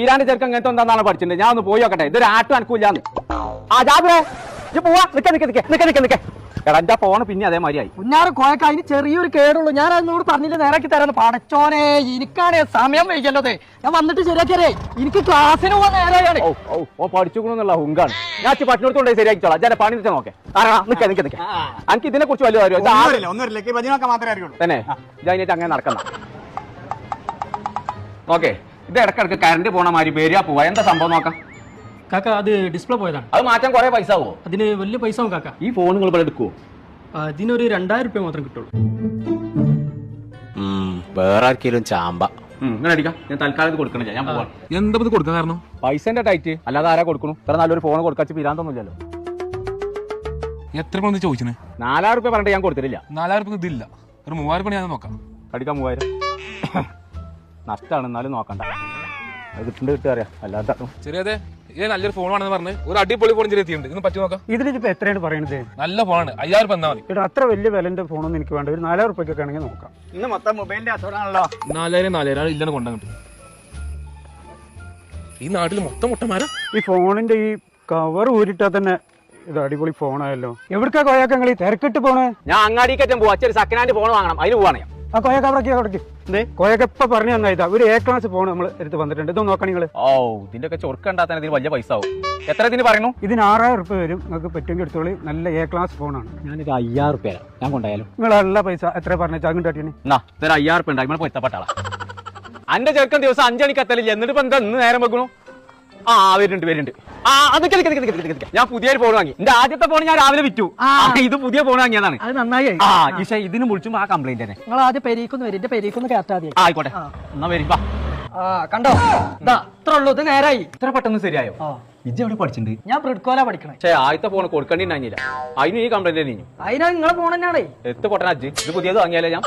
ഈരാന്റെ ചെറുക്കം ഇങ്ങനത്തെ എന്താണെന്നാണ് പഠിച്ചിട്ടുണ്ട്? ഞാൻ ഒന്ന് പോയി നോക്കട്ടെ. ഇതൊരു ആട്ടും അനക്കൂല്ലാന്ന് ആ ജാബ്രേ ഇത് പോവാ. നിക്ക നിക്ക നിക്ക നിക്ക നിക്ക നിക്ക. എടാ എന്റെ ഫോണ് പിന്നെ അതേമാതിരിയായി കുഞ്ഞാറ് കോയക്ക അതിന് ചെറിയൊരു കേടുള്ളൂ. ഞാൻ അതിനോട് പറഞ്ഞില്ല നേരാക്കി തരാന്ന്. പടച്ചോനെ എനിക്കാണ് സമയം വൈകല്ലോ ഞാൻ വന്നിട്ട് ശരിയാക്കിയേ എനിക്ക് ക്ലാസ്സിന് പോകാൻ നേരെയാണ്. ഓ ഓ ഓ പഠിച്ചുകൊണ്ടെന്നുള്ള ഹുങ്കാണ്. ഞാൻ പട്ടിനോടുത്തോണ്ടേ ശരിയാക്കിച്ചോളാം. ഞാൻ പണി നിൽക്കാൻ നോക്കേ. കാരണം നിക്ക നിക്ക നിക്ക. എനിക്ക് ഇതിനെ കുറിച്ച് വലിയ അറിയുള്ളൂ. തന്നെ. ഞാൻ അങ്ങനെ നടക്കണം ഓക്കെ ഇത് ഇടക്കിടക്ക് കറണ്ട് പോണ മാതിരി പേരിയാ പോവാ. എന്താ സംഭവം നോക്കാം. കാക്ക അത് ഡിസ്പ്ലേ പോയതാണ്. അത് മാറ്റാൻ കുറെ പൈസ ആവോ? അതിന് വലിയ പൈസ ആവും കാക്ക. ഈ ഫോണുകൾ ഇവിടെ എടുക്കുവോ? അതിനൊരു രണ്ടായിരം രൂപ മാത്രം കിട്ടുള്ളൂ. വേറെ ആർക്കെങ്കിലും ചാമ്പ. ഇങ്ങനെ അടിക്കാം. ഞാൻ തൽക്കാലം ഇത് കൊടുക്കണില്ല. ഞാൻ പോവാ. എന്താ ഇത് കൊടുക്കാൻ കാരണം പൈസന്റെ ടൈറ്റ് അല്ലാതെ ആരാ കൊടുക്കണു? ഇത്ര നല്ലൊരു ഫോൺ കൊടുക്കാച്ച് പിരാന്തൊന്നുമില്ലല്ലോ. എത്ര പണം ചോദിച്ചേ നാലായിരം രൂപ പറഞ്ഞിട്ട് ഞാൻ കൊടുത്തിട്ടില്ല. നാലായിരം രൂപ ഇതില്ല. ഒരു മൂവായിരം പണി ഞാൻ നോക്കാം. മൂവായിരം. നഷ്ടമാണ് എന്നാലും നോക്കണ്ട. കിട്ടുണ്ട് കിട്ടുക അറിയാം. അല്ലാത്ത ചെറിയതെ ഇത് നല്ലൊരു ഫോണാണെന്ന് പറഞ്ഞ് ഒരു അടിപൊളി ഫോൺ ചെറിയ എത്തിയിട്ടുണ്ട്. ഇന്ന് പറ്റി നോക്കാം. ഇതിലിപ്പോ എത്രയാണ് പറയുന്നത് നല്ല ഫോണാണ് അയ്യായിരം രൂപ എന്നാ മതി. ഇവിടെ അത്ര വലിയ വിലന്റെ ഫോണൊന്നും എനിക്ക് വേണ്ട. ഒരു നാലായിരം റുപ്യൊക്കെ ആണെങ്കിൽ നോക്കാം. ഇന്ന് മൊത്തം മൊബൈലിന്റെ അസുഖമാണല്ലോ. നാലായിരം നാലായിരം. ഇല്ലാണ്ട് കൊണ്ടുവന്നിട്ട് ഈ നാട്ടിൽ മൊത്തം മുട്ടന്മാരാ? ഈ ഫോണിന്റെ ഈ കവർ ഊരിട്ടാ തന്നെ ഇത് അടിപൊളി ഫോണായല്ലോ എവിടക്കാ കോയാക്ക ഈ തിരക്കിട്ട് പോണേ? ഞാൻ അങ്ങാടിക്കറ്റം പോവാ. അച്ഛൻ സെക്കൻഡ് ഹാൻഡ് ഫോൺ വാങ്ങണം. അതിന് പോവാണ് ഞാൻ. ആ കോയക്ക അവിടെ അവിടേക്ക് എന്തേ? കോയക്ക ഇപ്പൊ പറഞ്ഞു തന്നാ ഒരു എ ക്ലാസ് ഫോൺ നമ്മൾ എടുത്ത് വന്നിട്ടുണ്ട്. ഇതൊന്ന് നോക്കാം നിങ്ങൾ ഓ ഇതിന്റെ ഒക്കെ ചൊറുക്കണ്ടാത്താൻ ഇതിന് വലിയ പൈസ ആവും. എത്ര ഇതിന് പറയുന്നു? ഇതിന് ആറായിരം റുപ്യ വരും. നിങ്ങൾക്ക് പറ്റുമെങ്കിൽ എടുത്തോളി. നല്ല എ ക്ലാസ് ഫോണാണ് ഞാനൊരു അയ്യായിരം റുപ്യ ഞാൻ കൊണ്ടായാലും നിങ്ങൾ എല്ലാ പൈസ. എത്ര പറഞ്ഞു? ചാകും കാട്ടിയാണ് എന്നാ ഇതൊരു അയ്യായിരം റുപ്യ ഉണ്ടായി. പൊരുത്തപ്പെട്ടാളാ അന്റെ ചെറുക്കൻ ദിവസം അഞ്ചണിക്ക് എത്തലില്ല? എന്നിട്ട് ഇപ്പൊ എന്താ ഇന്ന് നേരം വെക്കണു? ആ വരുന്നുണ്ട് വരുന്നുണ്ട്. ആ അത് നിക്ക് നിക്ക് നിക്ക് നിക്ക് നിക്ക്. ഞാൻ പുതിയൊരു ഫോൺ വാങ്ങി. എന്റെ ആദ്യത്തെ ഫോൺ ഞാൻ രാവിലെ വിറ്റു. ആ, ഇത് പുതിയ ഫോൺ വാങ്ങിയതാണ്. അത് നന്നായി ആ ഈശ ഇതിന് വിളിച്ചും ആ കംപ്ലൈന്റ് തന്നെ. നിങ്ങൾ ആദ്യം പെരീക്കൊന്ന് വരും. എന്റെ പെരീക്കൊന്ന് കയറ്റാ മതി. ആ ആയിക്കോട്ടെ. എന്നാ വരും വാ. ആ കണ്ടോ? ഇതാ ഇത്ര ഉള്ളൂ ഇത് നേരായി. ഇത്ര പെട്ടെന്ന് ശരിയായോ? ആ. ഇജ്ജ് എവിടെ പഠിച്ചിട്ടുണ്ട് ഞാൻ പ്രിഡ്കോല പഠിക്കണേ. പക്ഷേ ആദ്യത്തെ ഫോൺ കൊടുക്കേണ്ടി ഉണ്ടായില്ല അതിന് ഈ കംപ്ലൈന്റ് തന്നെ അതിനാ നിങ്ങളെ ഫോൺ തന്നെയാണ്. എത്ത് പൊട്ടനാച്ച് ഇത് പുതിയത് വാങ്ങിയാലേ ഞാൻ?